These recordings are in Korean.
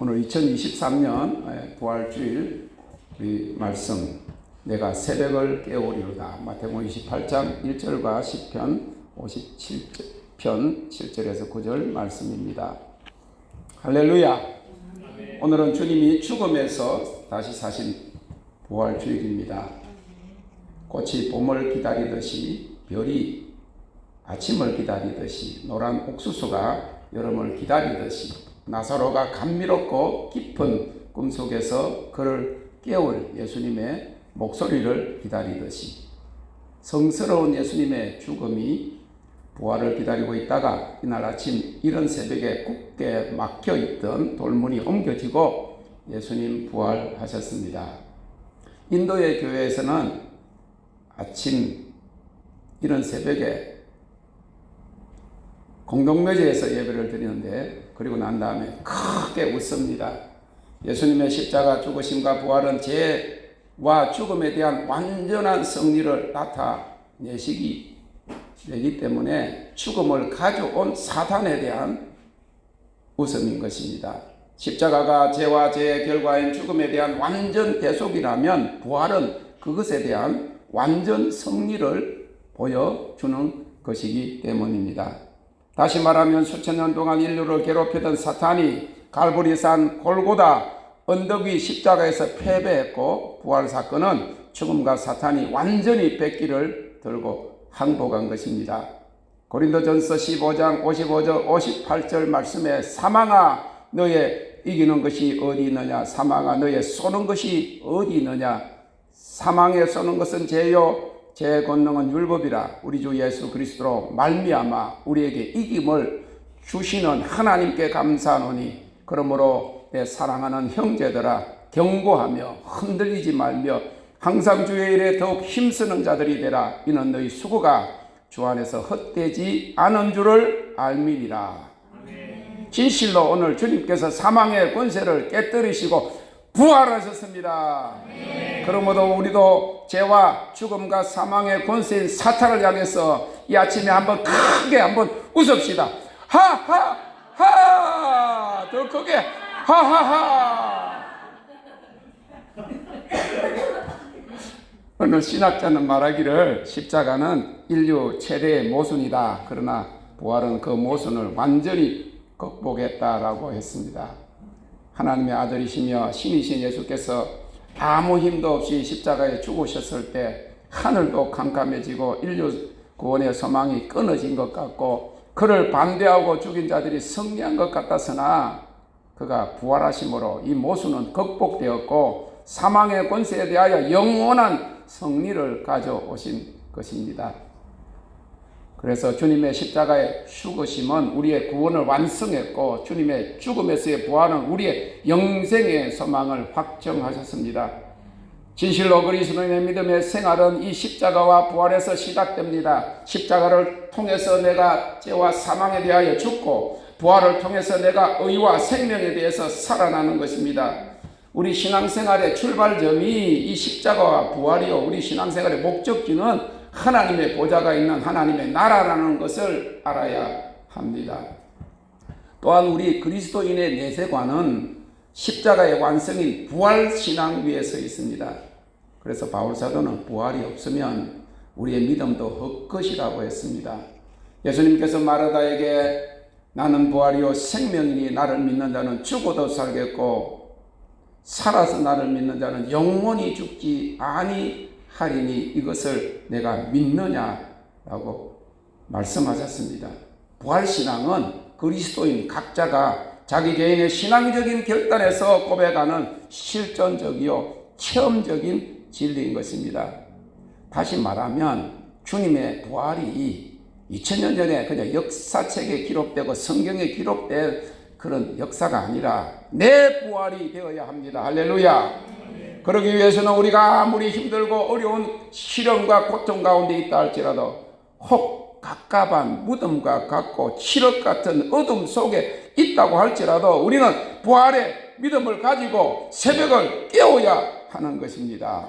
오늘 2023년 부활주일 우리 말씀 내가 새벽을 깨우리로다 마태복음 28장 1절과 10편 57편 7절에서 9절 말씀입니다. 할렐루야. 오늘은 주님이 죽음에서 다시 사신 부활주일입니다. 꽃이 봄을 기다리듯이 별이 아침을 기다리듯이 노란 옥수수가 여름을 기다리듯이 나사로가 감미롭고 깊은 꿈속에서 그를 깨울 예수님의 목소리를 기다리듯이 성스러운 예수님의 죽음이 부활을 기다리고 있다가 이날 아침 이른 새벽에 굳게 막혀 있던 돌문이 옮겨지고 예수님 부활하셨습니다. 인도의 교회에서는 아침 이른 새벽에 공동묘지에서 예배를 드리는데 그리고 난 다음에 크게 웃습니다. 예수님의 십자가 죽으심과 부활은 죄와 죽음에 대한 완전한 승리를 나타내시기 되기 때문에 죽음을 가져온 사탄에 대한 웃음인 것입니다. 십자가가 죄와 죄의 결과인 죽음에 대한 완전 대속이라면 부활은 그것에 대한 완전 승리를 보여주는 것이기 때문입니다. 다시 말하면 수천 년 동안 인류를 괴롭히던 사탄이 갈보리산 골고다 언덕 위 십자가에서 패배했고 부활 사건은 죽음과 사탄이 완전히 백기를 들고 항복한 것입니다. 고린도전서 15장 55절 58절 말씀에 사망아 너의 이기는 것이 어디 있느냐? 사망아 너의 쏘는 것이 어디 있느냐? 사망에 쏘는 것은 죄요 제 권능은 율법이라 우리 주 예수 그리스도로 말미암아 우리에게 이김을 주시는 하나님께 감사하노니 그러므로 내 사랑하는 형제들아 경고하며 흔들리지 말며 항상 주의 일에 더욱 힘쓰는 자들이 되라. 이는 너희 수고가 주 안에서 헛되지 않은 줄을 알미니라. 진실로 오늘 주님께서 사망의 권세를 깨뜨리시고 부활하셨습니다. 그러므로 우리도 죄와 죽음과 사망의 권세인 사탄을 향해서 이 아침에 한번 크게 한번 웃읍시다. 하하 하! 더 크게 하하하! 어느 신학자는 말하기를 십자가는 인류 최대의 모순이다. 그러나 부활은 그 모순을 완전히 극복했다라고 했습니다. 하나님의 아들이시며 신이신 예수께서 아무 힘도 없이 십자가에 죽으셨을 때 하늘도 캄캄해지고 인류 구원의 소망이 끊어진 것 같고 그를 반대하고 죽인 자들이 승리한 것 같았으나 그가 부활하심으로 이 모순은 극복되었고 사망의 권세에 대하여 영원한 승리를 가져오신 것입니다. 그래서 주님의 십자가의 죽으심은 우리의 구원을 완성했고 주님의 죽음에서의 부활은 우리의 영생의 소망을 확정하셨습니다. 진실로 그리스도인의 믿음의 생활은 이 십자가와 부활에서 시작됩니다. 십자가를 통해서 내가 죄와 사망에 대하여 죽고 부활을 통해서 내가 의와 생명에 대해서 살아나는 것입니다. 우리 신앙생활의 출발점이 이 십자가와 부활이요. 우리 신앙생활의 목적지는 하나님의 보좌가 있는 하나님의 나라라는 것을 알아야 합니다. 또한 우리 그리스도인의 내세관은 십자가의 완성인 부활 신앙 위에 서 있습니다. 그래서 바울 사도는 부활이 없으면 우리의 믿음도 헛것이라고 했습니다. 예수님께서 마르다에게 나는 부활이요 생명이니 나를 믿는 자는 죽어도 살겠고 살아서 나를 믿는 자는 영원히 죽지 아니 하리니 이것을 내가 믿느냐라고 말씀하셨습니다. 부활신앙은 그리스도인 각자가 자기 개인의 신앙적인 결단에서 고백하는 실전적이요 체험적인 진리인 것입니다. 다시 말하면 주님의 부활이 2000년 전에 그냥 역사책에 기록되고 성경에 기록된 그런 역사가 아니라 내 부활이 되어야 합니다. 할렐루야. 그러기 위해서는 우리가 아무리 힘들고 어려운 시련과 고통 가운데 있다 할지라도 혹 갑갑한 무덤과 같고 칠흑 같은 어둠 속에 있다고 할지라도 우리는 부활의 믿음을 가지고 새벽을 깨워야 하는 것입니다.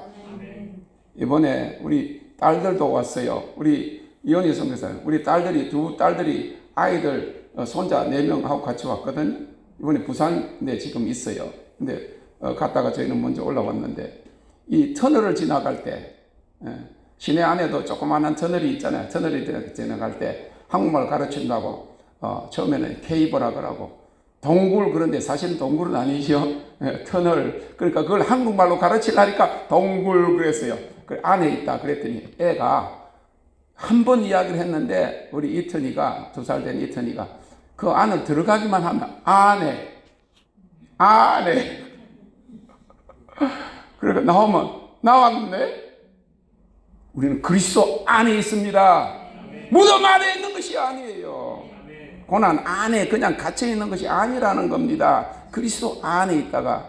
이번에 우리 딸들도 왔어요. 우리 이현희 선교사, 우리 딸들이 두 딸들이 아이들 손자 네 명하고 같이 왔거든요. 이번에 부산에 지금 있어요. 근데 어, 갔다가 저희는 먼저 올라왔는데 이 터널을 지나갈 때 예, 시내 안에도 조그마한 터널이 있잖아요. 터널이 지나갈 때 한국말 가르친다고 어, 처음에는 케이블라 그러고 동굴 그런데 사실은 동굴은 아니죠. 예, 터널 그러니까 그걸 한국말로 가르치려니까 동굴 그랬어요. 그 안에 있다 그랬더니 애가 한 번 이야기를 했는데 우리 이턴이가 두 살 된 이턴이가 그 안을 들어가기만 하면 안에 안에 그러니까 나오면 나왔네. 우리는 그리스도 안에 있습니다. 무덤 안에 있는 것이 아니에요. 고난 안에 그냥 갇혀 있는 것이 아니라는 겁니다. 그리스도 안에 있다가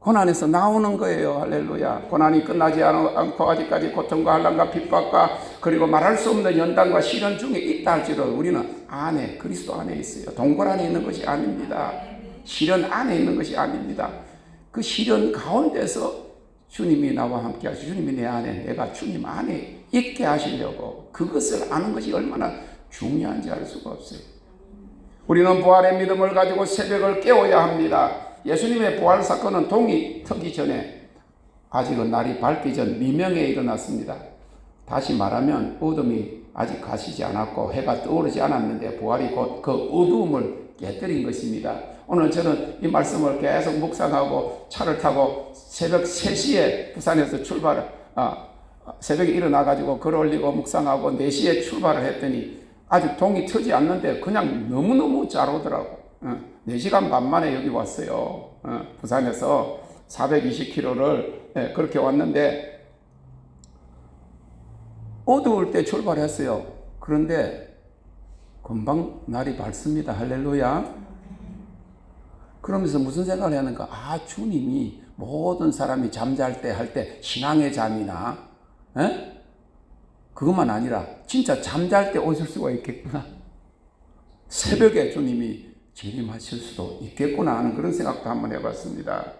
고난에서 나오는 거예요. 할렐루야. 고난이 끝나지 않- 않고 아직까지 고통과 한란과 핍박과 그리고 말할 수 없는 연단과 시련 중에 있다 할지라도 우리는 안에 그리스도 안에 있어요. 동굴 안에 있는 것이 아닙니다. 시련 안에 있는 것이 아닙니다. 그 시련 가운데서 주님이 나와 함께 하시 주님이 내 안에 내가 주님 안에 있게 하시려고 그것을 아는 것이 얼마나 중요한지 알 수가 없어요. 우리는 부활의 믿음을 가지고 새벽을 깨워야 합니다. 예수님의 부활 사건은 동이 트기 전에 아직은 날이 밝기 전 미명에 일어났습니다. 다시 말하면 어둠이 아직 가시지 않았고 해가 떠오르지 않았는데 부활이 곧 그 어두움을 깨뜨린 것입니다. 오늘 저는 이 말씀을 계속 묵상하고 차를 타고 새벽 3시에 부산에서 출발을 아, 새벽에 일어나 가지고 글 올리고 묵상하고 4시에 출발을 했더니 아직 동이 트지 않는데 그냥 너무너무 잘 오더라고. 어, 4시간 반 만에 여기 왔어요. 어, 부산에서 420km를 그렇게 왔는데 어두울 때 출발했어요. 그런데 금방 날이 밝습니다. 할렐루야. 그러면서 무슨 생각을 하는가? 아, 주님이 모든 사람이 잠잘 때 할 때 신앙의 잠이나, 에? 그것만 아니라 진짜 잠잘 때 오실 수가 있겠구나. 새벽에 주님이 재림하실 수도 있겠구나 하는 그런 생각도 한번 해봤습니다.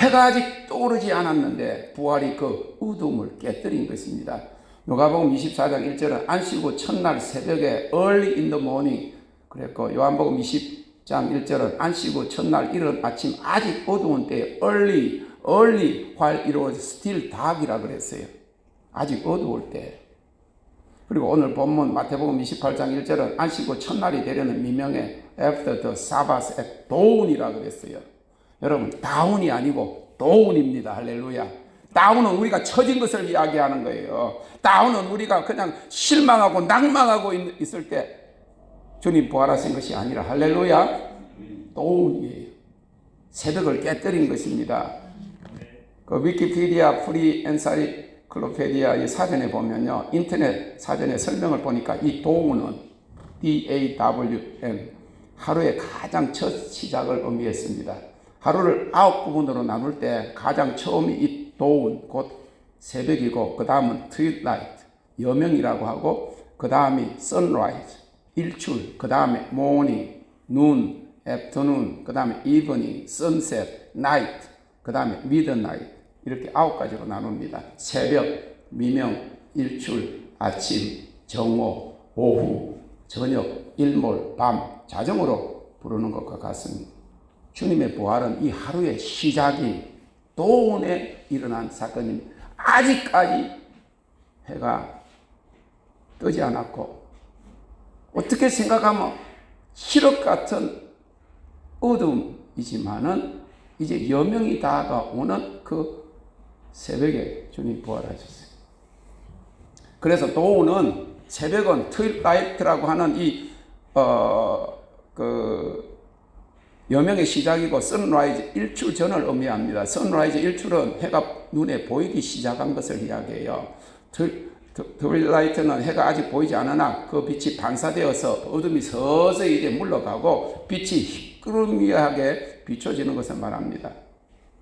해가 아직 떠오르지 않았는데 부활이 그 어둠을 깨뜨린 것입니다. 누가복음 24장 1절은 안식구 첫날 새벽에 early in the morning 그랬고 요한복음 20장 1절은 안식구 첫날 이른 아침 아직 어두운 때에 early early while it was still dark이라 그랬어요. 아직 어두울 때. 그리고 오늘 본문 마태복음 28장 1절은 안식구 첫날이 되려는 미명에 after the Sabbath at dawn이라 그랬어요. 여러분 다운이 아니고 도운입니다. 할렐루야. 다운은 우리가 처진 것을 이야기하는 거예요. 다운은 우리가 그냥 실망하고 낭망하고 있- 있을 때 주님 부활하신 것이 아니라 할렐루야. 도운이에요. 새벽을 깨뜨린 것입니다. 그 위키피디아 프리 엔사이클로페디아 이 사전에 보면요. 인터넷 사전에 설명을 보니까 이 도운은 D-A-W-N 하루의 가장 첫 시작을 의미했습니다. 하루를 아홉 부분으로 나눌 때 가장 처음이 이 도운 곧 새벽이고 그 다음은 twilight 여명이라고 하고 그 다음이 sunrise 일출 그 다음에 morning noon afternoon 그 다음에 evening sunset night 그 다음에 midnight 이렇게 아홉 가지로 나눕니다. 새벽, 미명, 일출, 아침, 정오, 오후, 저녁, 일몰, 밤 자정으로 부르는 것과 같습니다. 주님의 부활은 이 하루의 시작이 도운에 일어난 사건입니다. 아직까지 해가 뜨지 않았고 어떻게 생각하면 시럽 같은 어둠이지만은 이제 여명이 다가오는 그 새벽에 주님 부활하셨어요. 그래서 도운은 새벽은 트라이트라고 하는 이 어 그 여명의 시작이고 선라이즈 일출 전을 의미합니다. 선라이즈 일출은 해가 눈에 보이기 시작한 것을 이야기해요. 트윌라이트는 해가 아직 보이지 않으나 그 빛이 반사되어서 어둠이 서서히 이제 물러가고 빛이 희끄러미하게 비춰지는 것을 말합니다.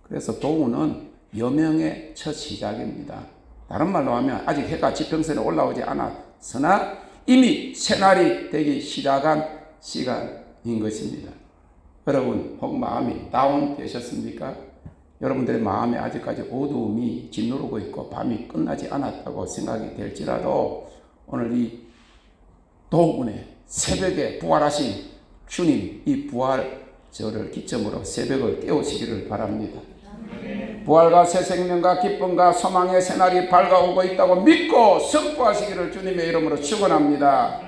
그래서 도우는 여명의 첫 시작입니다. 다른 말로 하면 아직 해가 지평선에 올라오지 않았으나 이미 새날이 되기 시작한 시간인 것입니다. 여러분 혹 마음이 다운 되셨습니까? 여러분들의 마음에 아직까지 어두움이 짓누르고 있고 밤이 끝나지 않았다고 생각이 될지라도 오늘 이 도운의 새벽에 부활하신 주님 이 부활 저를 기점으로 새벽을 깨우시기를 바랍니다. 부활과 새 생명과 기쁨과 소망의 새날이 밝아오고 있다고 믿고 선포하시기를 주님의 이름으로 축원합니다.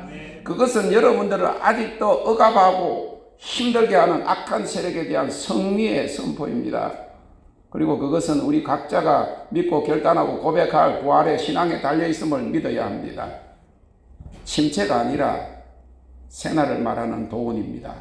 그것은 여러분들을 아직도 억압하고 힘들게 하는 악한 세력에 대한 승리의 선포입니다. 그리고 그것은 우리 각자가 믿고 결단하고 고백할 부활의 신앙에 달려 있음을 믿어야 합니다. 침체가 아니라 새날을 말하는 도운입니다.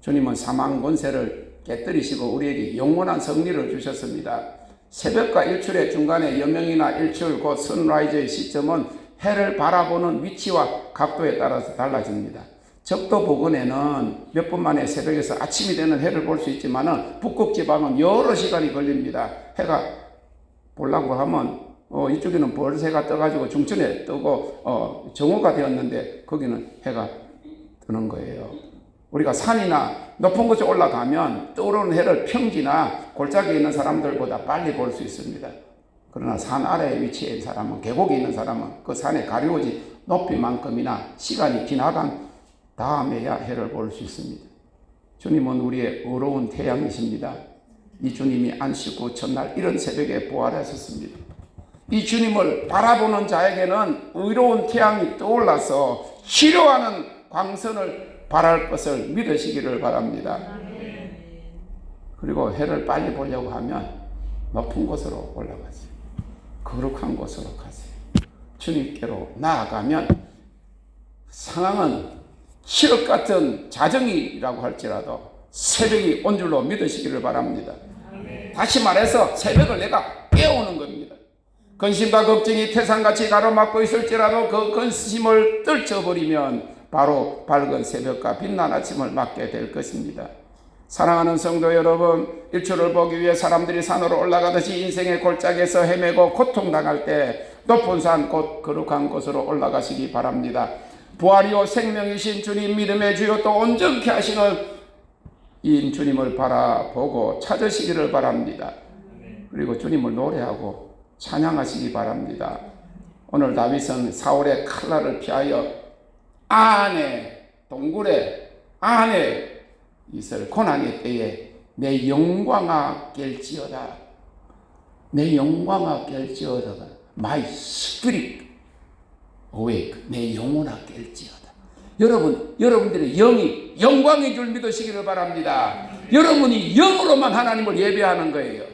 주님은 사망 권세를 깨뜨리시고 우리에게 영원한 승리를 주셨습니다. 새벽과 일출의 중간에 여명이나 일출 곧 선라이즈의 시점은 해를 바라보는 위치와 각도에 따라서 달라집니다. 적도 부근에는 몇 분 만에 새벽에서 아침이 되는 해를 볼 수 있지만은 북극 지방은 여러 시간이 걸립니다. 해가 보려고 하면 어, 이쪽에는 벌새가 떠가지고 중천에 뜨고 어, 정오가 되었는데 거기는 해가 뜨는 거예요. 우리가 산이나 높은 곳에 올라가면 떠오르는 해를 평지나 골짜기에 있는 사람들보다 빨리 볼 수 있습니다. 그러나 산 아래에 위치해 있는 사람은 계곡에 있는 사람은 그 산의 가려우지 높이만큼이나 시간이 지나간 다음에야 해를 볼 수 있습니다. 주님은 우리의 의로운 태양이십니다. 이 주님이 안식 첫날 이런 새벽에 부활하셨습니다. 이 주님을 바라보는 자에게는 의로운 태양이 떠올라서 치료하는 광선을 발할 것을 믿으시기를 바랍니다. 그리고 해를 빨리 보려고 하면 높은 곳으로 올라가세요. 거룩한 곳으로 가세요. 주님께로 나아가면 상황은 시력 같은 자정이라고 할지라도 새벽이 온 줄로 믿으시기를 바랍니다. 다시 말해서 새벽을 내가 깨우는 겁니다. 근심과 걱정이 태산같이 가로막고 있을지라도 그 근심을 떨쳐버리면 바로 밝은 새벽과 빛난 아침을 맞게 될 것입니다. 사랑하는 성도 여러분, 일출을 보기 위해 사람들이 산으로 올라가듯이 인생의 골짜기에서 헤매고 고통당할 때 높은 산 곧 거룩한 곳으로 올라가시기 바랍니다. 부활이요 생명이신 주님 믿음의 주요 또 온전케 하시는 이 주님을 바라보고 찾으시기를 바랍니다. 그리고 주님을 노래하고 찬양하시기 바랍니다. 오늘 다윗은 사울의 칼날을 피하여 안에 동굴에 안에 있을 고난의 때에 내 영광아 깰지어다. 내 영광아 깰지어다. My spirit awake. 내 영혼아 깰지어다. 여러분, 여러분들의 영이 영광인 줄 믿으시기를 바랍니다. 여러분이 영으로만 하나님을 예배하는 거예요.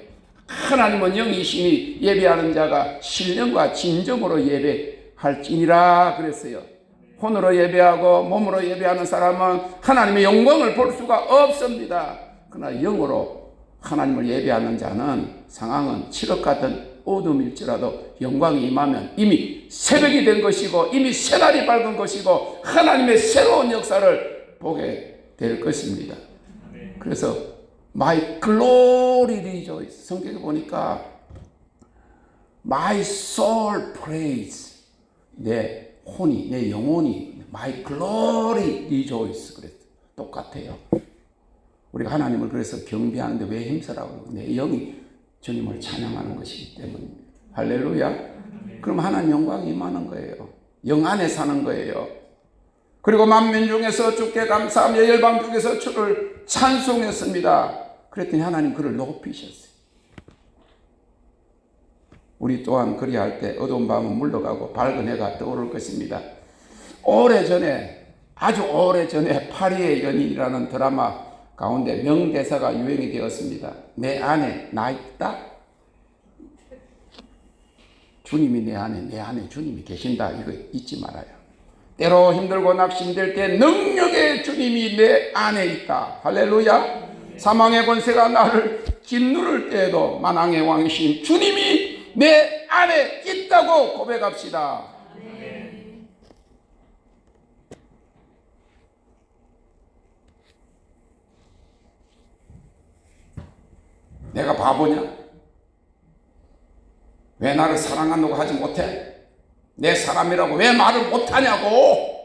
하나님은 영이시니 예배하는 자가 신령과 진정으로 예배할지니라 그랬어요. 혼으로 예배하고 몸으로 예배하는 사람은 하나님의 영광을 볼 수가 없습니다. 그러나 영으로 하나님을 예배하는 자는 상황은 칠흑 같은 어둠일지라도 영광이 임하면 이미 새벽이 된 것이고 이미 새날이 밝은 것이고 하나님의 새로운 역사를 보게 될 것입니다. 그래서 My glory rejoice 성경에 보니까 My soul praise. 내 혼이 내 영혼이 My glory rejoice 그랬어 똑같아요. 우리가 하나님을 그래서 경배하는데 왜 힘쓰라고. 내 영이 주님을 찬양하는 것이기 때문입니다. 할렐루야. 그럼 하나님 영광이 임하는 거예요. 영 안에 사는 거예요. 그리고 만민 중에서 주께 감사하며 열방 중에서 주를 찬송했습니다. 그랬더니 하나님 그를 높이셨어요. 우리 또한 그리할 때 어두운 밤은 물러가고 밝은 해가 떠오를 것입니다. 오래전에 아주 오래전에 파리의 연인이라는 드라마 가운데 명대사가 유행이 되었습니다. 내 안에 나 있다. 주님이 내 안에 내 안에 주님이 계신다. 이거 잊지 말아요. 때로 힘들고 낙심될 때 능력의 주님이 내 안에 있다. 할렐루야. 사망의 권세가 나를 짓누를 때에도 만왕의 왕이신 주님이 내 안에 있다고 고백합시다. 내가 바보냐? 왜 나를 사랑한다고 하지 못해? 내 사람이라고 왜 말을 못하냐고?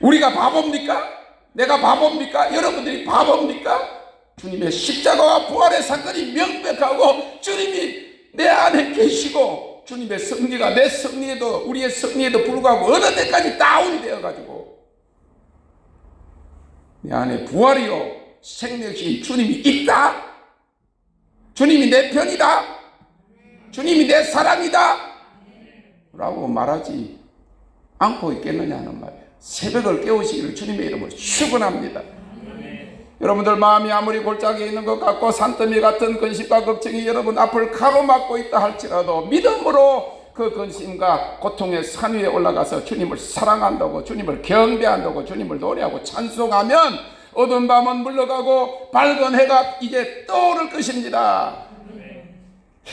우리가 바보입니까? 내가 바보입니까? 여러분들이 바보입니까? 주님의 십자가와 부활의 사건이 명백하고 주님이 내 안에 계시고 주님의 승리가 내 승리에도 우리의 승리에도 불구하고 어느 때까지 다운이 되어가지고 내 안에 부활이요 생명신 주님이 있다. 주님이 내 편이다. 주님이 내 사랑이다. 라고 말하지 않고 있겠느냐는 말이에요. 새벽을 깨우시기를 주님의 이름으로 축원합니다. 여러분들 마음이 아무리 골짜기에 있는 것 같고 산더미 같은 근심과 걱정이 여러분 앞을 가로막고 있다 할지라도 믿음으로 그 근심과 고통의 산 위에 올라가서 주님을 사랑한다고 주님을 경배한다고 주님을 노래하고 찬송하면 어두운 밤은 물러가고 밝은 해가 이제 떠오를 것입니다.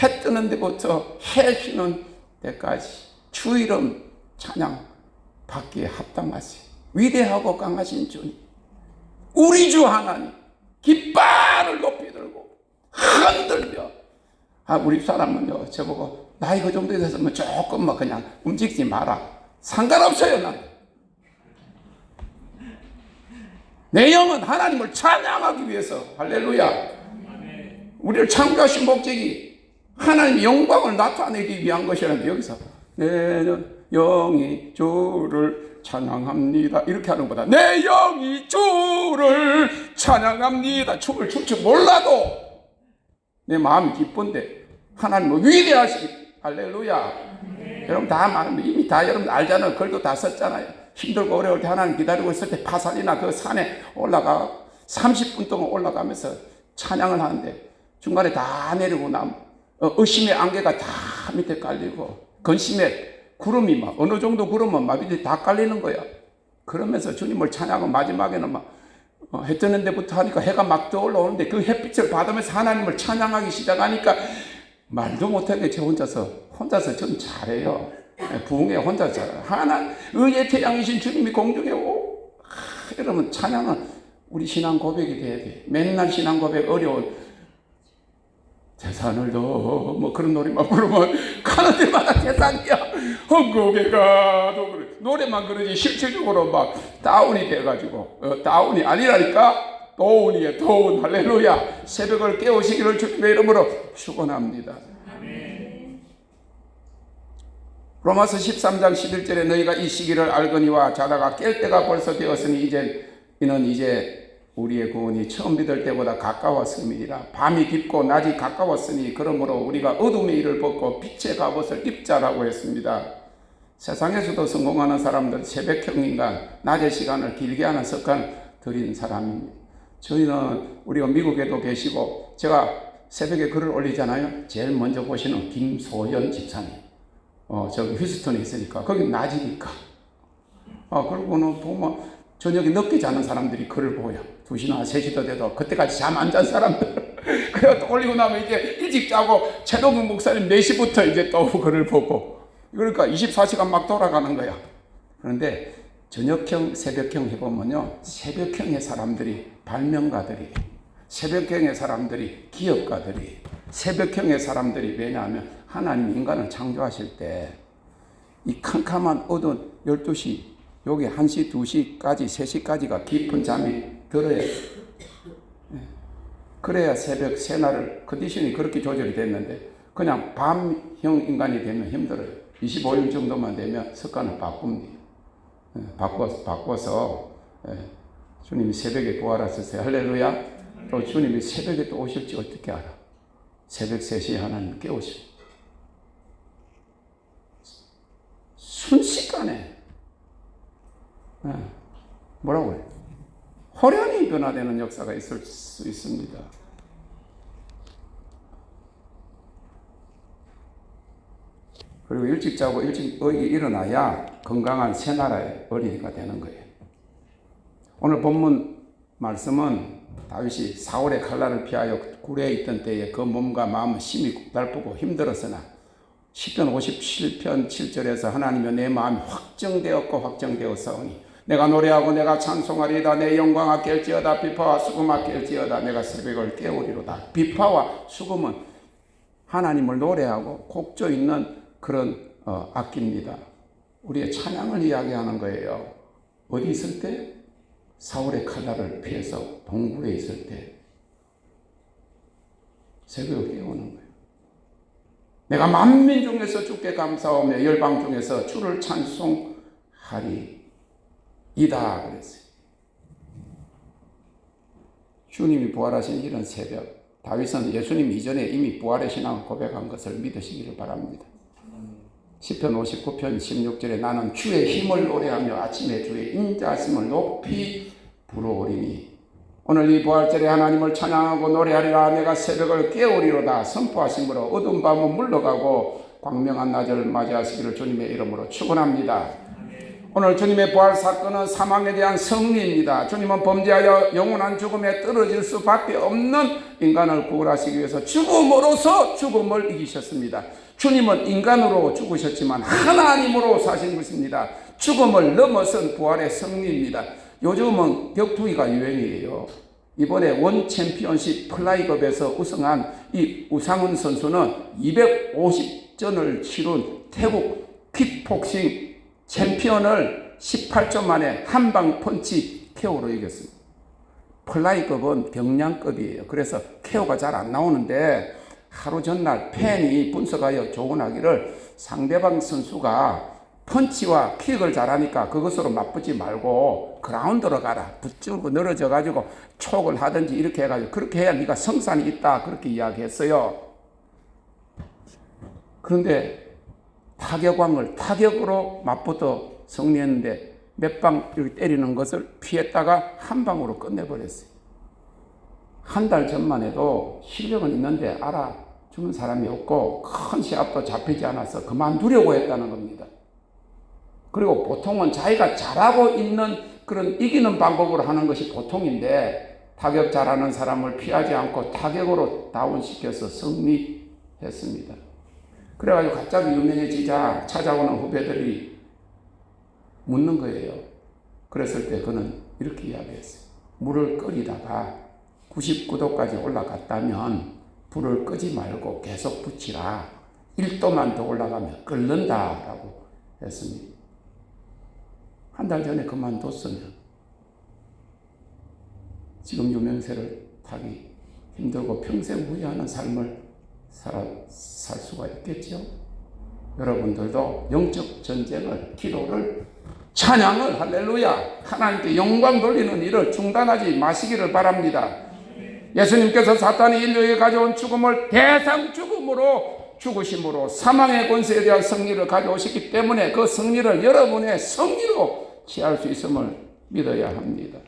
해 뜨는 데부터 해 지는 데까지 주 이름 찬양 받기에 합당하시 위대하고 강하신 주님 우리 주 하나님 깃발을 높이 들고 흔들며 아 우리 사람은요 저보고 나이 그 정도 됐으면 조금만 그냥 움직이지 마라. 상관없어요 난 내 영은 하나님을 찬양하기 위해서. 할렐루야. 우리를 창조하신 목적이 하나님의 영광을 나타내기 위한 것이라는데 여기서 내 영이 주를 찬양합니다. 이렇게 하는 것보다. 내 영이 주를 찬양합니다. 춤을 출줄 몰라도 내 마음이 기쁜데 하나님은 위대하시기 할렐루야. 여러분 다 말- 이미 다 여러분 알잖아요 글도 다 썼잖아요. 힘들고 어려울 때 하나님 기다리고 있을 때 파산이나 그 산에 올라가 30분 동안 올라가면서 찬양을 하는데 중간에 다 내리고 나면 어, 의심의 안개가 다 밑에 깔리고 근심의 구름이 막 어느 정도 구름은 막 밑에 다 깔리는 거야. 그러면서 주님을 찬양하고 마지막에는 막 어, 해 뜨는 데부터 하니까 해가 막 떠올라오는데 그 햇빛을 받으면서 하나님을 찬양하기 시작하니까 말도 못하게 저 혼자서 혼자서 좀 잘해요. 예, 부흥에 혼자 잘. 하나 의의 태양이신 주님이 공중에 오. 아, 여러분 찬양은 우리 신앙 고백이 돼야 돼. 맨날 신앙 고백 어려운 재산을 넣어 뭐 그런 노래만 부르면 가는 데마다 재산이야 헝거게 가도 그래 노래만 그러지 실질적으로 막 다운이 돼가지고 어, 다운이 아니라니까 도운이에요 도운 할렐루야 새벽을 깨우시기를 주님의 이름으로 축원합니다 로마서 13장 11절에 너희가 이 시기를 알거니와 자다가 깰 때가 벌써 되었으니 이제 이는 이제 우리의 구원이 처음 믿을 때보다 가까웠음이니라 밤이 깊고 낮이 가까웠으니 그러므로 우리가 어둠의 일을 벗고 빛의 갑옷을 입자라고 했습니다. 세상에서도 성공하는 사람들 새벽형 인간 낮의 시간을 길게 하는 습관 들인 사람입니다. 저희는 우리가 미국에도 계시고 제가 새벽에 글을 올리잖아요. 제일 먼저 보시는 김소연 집사님. 어, 저기 휴스턴에 있으니까 거기 낮이니까. 아, 그러고는 보면 저녁에 늦게 자는 사람들이 글을 보여. 2시나 3시도 돼도 그때까지 잠 안 잔 사람들. 그래 또 올리고 나면 이제 일찍 자고 최동근 목사님 4시부터 이제 또 글을 보고. 그러니까 24시간 막 돌아가는 거야. 그런데 저녁형, 새벽형 해보면요. 새벽형의 사람들이 발명가들이, 새벽형의 사람들이 기업가들이, 새벽형의 사람들이 왜냐하면 하나님 인간을 창조하실 때 이 캄캄한 어두운 12시, 여기 1시, 2시까지, 3시까지가 깊은 잠이 들어야 돼. 예. 그래야 새벽 새날을 컨디션이 그렇게 조절이 됐는데 그냥 밤형 인간이 되면 힘들어요. 25일 정도만 되면 습관을 바꿉니다. 예, 바꿔서, 바꿔서 예, 주님이 새벽에 부활하셨어요. 할렐루야. 또 주님이 새벽에 또 오실지 어떻게 알아? 새벽 3시에 하나님 깨우시 순식간에 예, 뭐라고요? 호련히 변화되는 역사가 있을 수 있습니다. 그리고 일찍 자고 일찍 일어나야 건강한 새 나라의 어린이가 되는 거예요. 오늘 본문 말씀은 다윗이 사울의 칼날을 피하여 굴에 있던 때에 그 몸과 마음은 심히 날쁘고 힘들었으나 10편 57편 7절에서 하나님여 내 마음이 확정되었고 확정되었사오니 내가 노래하고 내가 찬송하리다. 내 영광아 깰지어다. 비파와 수금아 깰지어다. 내가 새벽을 깨우리로다. 비파와 수금은 하나님을 노래하고 곡조 있는 그런 어, 악기입니다 우리의 찬양을 이야기하는 거예요 어디 있을 때? 사울의 칼날을 피해서 동굴에 있을 때 새벽을 깨우는 거예요 내가 만민 중에서 주께 감사하며 열방 중에서 주를 찬송하리 이다 그랬어요. 주님이 부활하신 이런 새벽 다윗은 예수님 이전에 이미 부활의 신앙을 고백한 것을 믿으시기를 바랍니다. 10편 59편 16절에 나는 주의 힘을 노래하며 아침에 주의 인자하심을 높이 부르오리니 오늘 이 부활절에 하나님을 찬양하고 노래하리라 내가 새벽을 깨우리로다 선포하심으로 어두운 밤은 물러가고 광명한 낮을 맞이하시기를 주님의 이름으로 축원합니다. 오늘 주님의 부활 사건은 사망에 대한 승리입니다. 주님은 범죄하여 영원한 죽음에 떨어질 수밖에 없는 인간을 구원하시기 위해서 죽음으로서 죽음을 이기셨습니다. 주님은 인간으로 죽으셨지만 하나님으로 사신 것입니다. 죽음을 넘어선 부활의 승리입니다. 요즘은 격투기가 유행이에요. 이번에 원 챔피언십 플라이급에서 우승한 이 우상훈 선수는 250전을 치룬 태국 킥복싱 챔피언을 18초 만에 한방 펀치 KO로 이겼습니다. 플라이급은 경량급이에요. 그래서 KO가 잘 안 나오는데 하루 전날 팬이 분석하여 조언하기를 상대방 선수가 펀치와 킥을 잘하니까 그것으로 맞붙지 말고 그라운드로 가라. 붙들고 늘어져 가지고 촉을 하든지 이렇게 해가지고 그렇게 해야 네가 성산이 있다. 그렇게 이야기했어요. 그런데 타격왕을 타격으로 맞붙어 승리했는데 몇 방 때리는 것을 피했다가 한 방으로 끝내버렸어요. 한 달 전만 해도 실력은 있는데 알아주는 사람이 없고 큰 시합도 잡히지 않아서 그만두려고 했다는 겁니다. 그리고 보통은 자기가 잘하고 있는 그런 이기는 방법으로 하는 것이 보통인데 타격 잘하는 사람을 피하지 않고 타격으로 다운시켜서 승리했습니다. 그래가지고 갑자기 유명해지자 찾아오는 후배들이 묻는 거예요. 그랬을 때 그는 이렇게 이야기했어요. 물을 끓이다가 99도까지 올라갔다면 불을 끄지 말고 계속 붙이라. 1도만 더 올라가면 끓는다 라고 했습니다. 한 달 전에 그만뒀으면 지금 유명세를 타기 힘들고 평생 후회하는 삶을 살아, 살 수가 있겠죠. 여러분들도 영적 전쟁을, 기도를, 찬양을, 할렐루야, 하나님께 영광 돌리는 일을 중단하지 마시기를 바랍니다. 예수님께서 사탄이 인류에게 가져온 죽음을 대상 죽음으로 죽으심으로 사망의 권세에 대한 승리를 가져오셨기 때문에 그 승리를 여러분의 승리로 취할 수 있음을 믿어야 합니다.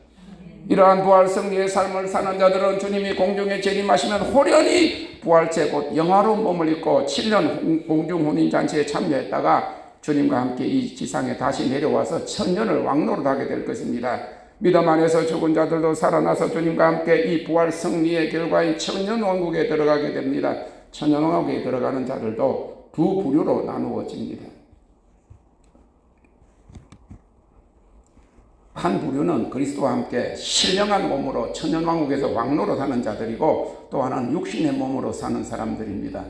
이러한 부활 승리의 삶을 사는 자들은 주님이 공중에 재림하시면 호련히 부활체 곧 영화로운 몸을 입고 7년 공중 혼인 잔치에 참여했다가 주님과 함께 이 지상에 다시 내려와서 천년을 왕노릇하게 될 것입니다. 믿음 안에서 죽은 자들도 살아나서 주님과 함께 이 부활 승리의 결과인 천년 왕국에 들어가게 됩니다. 천년 왕국에 들어가는 자들도 두 부류로 나누어집니다. 한 부류는 그리스도와 함께 신령한 몸으로 천년왕국에서 왕노릇하는 자들이고 또 하나는 육신의 몸으로 사는 사람들입니다.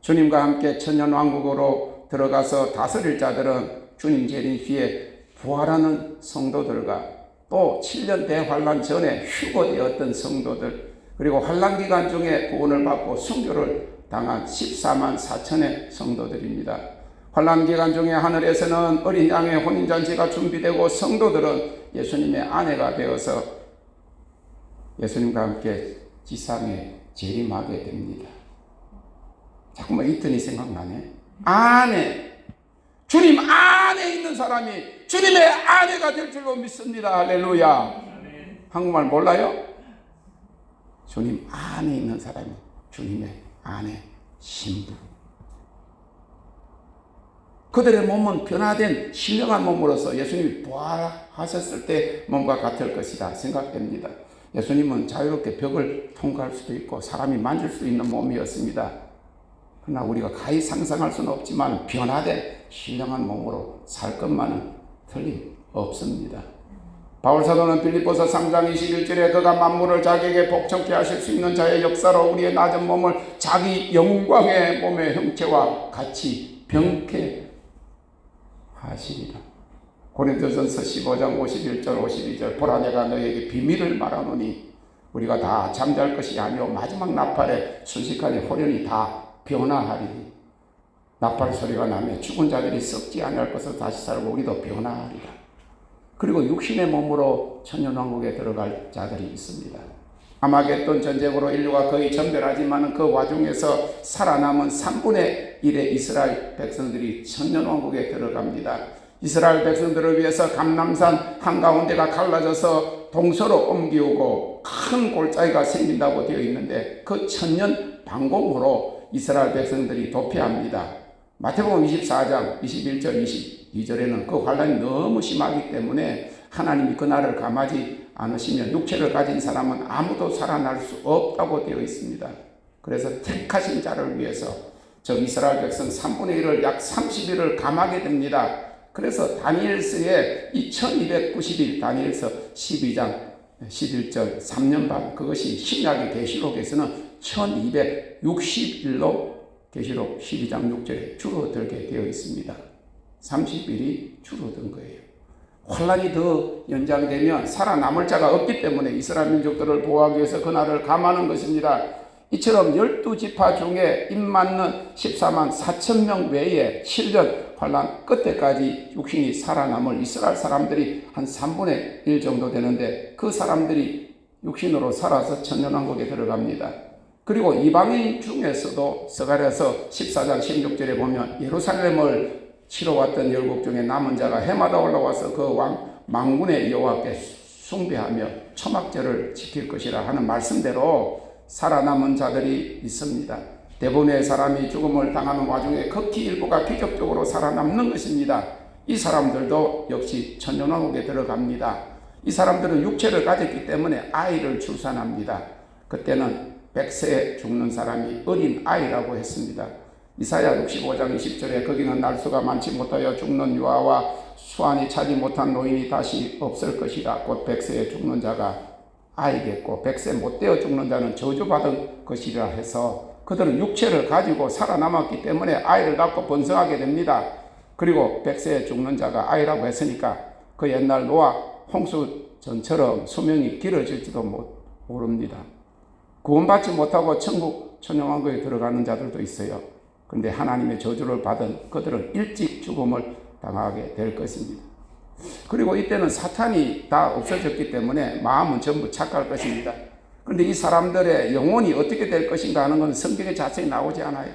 주님과 함께 천년왕국으로 들어가서 다스릴 자들은 주님 재림 시에 부활하는 성도들과 또 7년 대환란 전에 휴거되었던 성도들 그리고 환란 기간 중에 구원을 받고 순교를 당한 14만 4천의 성도들입니다. 환란 기간 중에 하늘에서는 어린 양의 혼인 잔치가 준비되고 성도들은 예수님의 아내가 되어서 예수님과 함께 지상에 재림하게 됩니다. 자꾸만 이턴이 생각나네. 아내. 주님 안에 있는 사람이 주님의 아내가 될 줄로 믿습니다. 할렐루야. 한국말 몰라요? 주님 안에 있는 사람이 주님의 아내, 신부. 그들의 몸은 변화된 신령한 몸으로서 예수님이 부활하셨을 때 몸과 같을 것이다 생각됩니다. 예수님은 자유롭게 벽을 통과할 수도 있고 사람이 만질 수 있는 몸이었습니다. 그러나 우리가 가히 상상할 수는 없지만 변화된 신령한 몸으로 살 것만은 틀림없습니다. 바울 사도는 빌립보서 3장 21절에 그가 만물을 자기에게 복종케 하실 수 있는 자의 역사로 우리의 낮은 몸을 자기 영광의 몸의 형체와 같이 병케. 고린도전서 15장 51절 52절 보라 내가 너에게 비밀을 말하노니 우리가 다 잠잘 것이 아니오 마지막 나팔에 순식간에 호련히 다 변화하리니 나팔 소리가 나며 죽은 자들이 썩지 아니할 것을 다시 살고 우리도 변화하리라. 그리고 육신의 몸으로 천년왕국에 들어갈 자들이 있습니다. 아마겟돈 전쟁으로 인류가 거의 전멸하지만 그 와중에서 살아남은 3분의 1의 이스라엘 백성들이 천년왕국에 들어갑니다. 이스라엘 백성들을 위해서 감남산 한가운데가 갈라져서 동서로 옮기우고 큰 골짜기가 생긴다고 되어 있는데 그 천년 방공으로 이스라엘 백성들이 도피합니다. 마태복음 24장 21절 22절에는 그 환란이 너무 심하기 때문에 하나님이 그날을 감하지 않으시면 육체를 가진 사람은 아무도 살아날 수 없다고 되어 있습니다. 그래서 택하신 자를 위해서 저 이스라엘 백성 3분의 1을 약 30일을 감하게 됩니다. 그래서 다니엘서의 이 1290일 다니엘서 12장 11절 3년 반 그것이 신약의 계시록에서는 1260일로 계시록 12장 6절에 줄어들게 되어 있습니다. 30일이 줄어든 거예요. 혼란이 더 연장되면 살아남을 자가 없기 때문에 이스라엘 민족들을 보호하기 위해서 그날을 감하는 것입니다. 이처럼 열두 지파 중에 입 맞는 14만 4천 명 외에 7년 환란 끝에까지 육신이 살아남을 이스라엘 사람들이 한 3분의 1 정도 되는데 그 사람들이 육신으로 살아서 천년왕국에 들어갑니다. 그리고 이방인 중에서도 서가랴서 14장 16절에 보면 예루살렘을 치러 왔던 열국 중에 남은 자가 해마다 올라와서 그 왕 망군의 여호와께 숭배하며 초막절을 지킬 것이라 하는 말씀대로 살아남은 자들이 있습니다. 대부분의 사람이 죽음을 당하는 와중에 극히 일부가 기적적으로 살아남는 것입니다. 이 사람들도 역시 천년왕국에 들어갑니다. 이 사람들은 육체를 가졌기 때문에 아이를 출산합니다. 그때는 백세에 죽는 사람이 어린 아이라고 했습니다. 이사야 65장 20절에 거기는 날수가 많지 못하여 죽는 유아와 수완이 차지 못한 노인이 다시 없을 것이라 곧 백세에 죽는 자가 아이겠고 백세 못 되어 죽는 자는 저주받은 것이라 해서 그들은 육체를 가지고 살아남았기 때문에 아이를 낳고 번성하게 됩니다. 그리고 백세에 죽는 자가 아이라고 했으니까 그 옛날 노아 홍수 전처럼 수명이 길어질지도 못 모릅니다. 구원받지 못하고 천국 천영왕국에 들어가는 자들도 있어요. 그런데 하나님의 저주를 받은 그들은 일찍 죽음을 당하게 될 것입니다. 그리고 이때는 사탄이 다 없어졌기 때문에 마음은 전부 착할 것입니다. 그런데 이 사람들의 영혼이 어떻게 될 것인가 하는 건 성경에 자세히 나오지 않아요.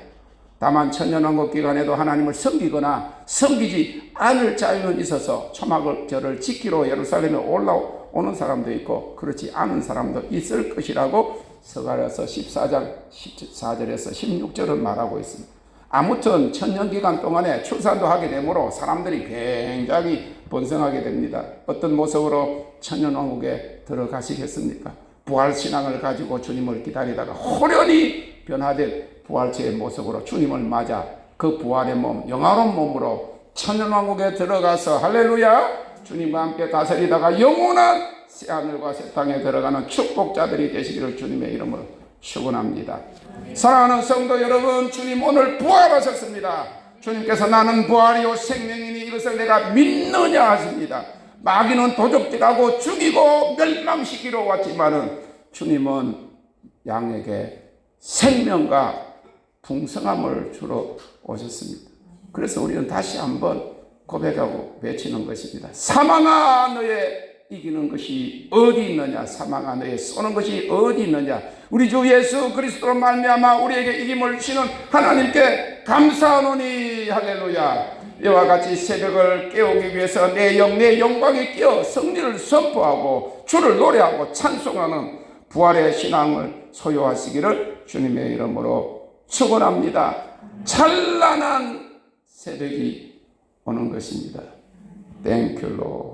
다만 천년왕국 기간에도 하나님을 섬기거나 섬기지 않을 자유는 있어서 초막절을 지키러 예루살렘에 올라오는 사람도 있고 그렇지 않은 사람도 있을 것이라고 서가랴서 14장 14절에서 16절은 말하고 있습니다. 아무튼 천년 기간 동안에 출산도 하게 되므로 사람들이 굉장히 번성하게 됩니다. 어떤 모습으로 천년 왕국에 들어가시겠습니까? 부활 신앙을 가지고 주님을 기다리다가 호련히 변화된 부활체의 모습으로 주님을 맞아 그 부활의 몸, 영화로운 몸으로 천년 왕국에 들어가서 할렐루야 주님과 함께 다스리다가 영원한 새 하늘과 새 땅에 들어가는 축복자들이 되시기를 주님의 이름으로 축원합니다. 사랑하는 성도 여러분, 주님 오늘 부활하셨습니다. 주님께서 나는 부활이요 생명이니 이것을 내가 믿느냐 하십니다. 마귀는 도적질하고 죽이고 멸망시키러 왔지만은 주님은 양에게 생명과 풍성함을 주러 오셨습니다. 그래서 우리는 다시 한번 고백하고 외치는 것입니다. 사망아 너의 이기는 것이 어디 있느냐? 사망아 너의 쏘는 것이 어디 있느냐? 우리 주 예수 그리스도로 말미암아 우리에게 이김을 주시는 하나님께 감사하노니 할렐루야. 이와 같이 새벽을 깨우기 위해서 내 영, 내 영광에 끼어 승리를 선포하고 주를 노래하고 찬송하는 부활의 신앙을 소유하시기를 주님의 이름으로 축원합니다. 찬란한 새벽이 오는 것입니다. Lord.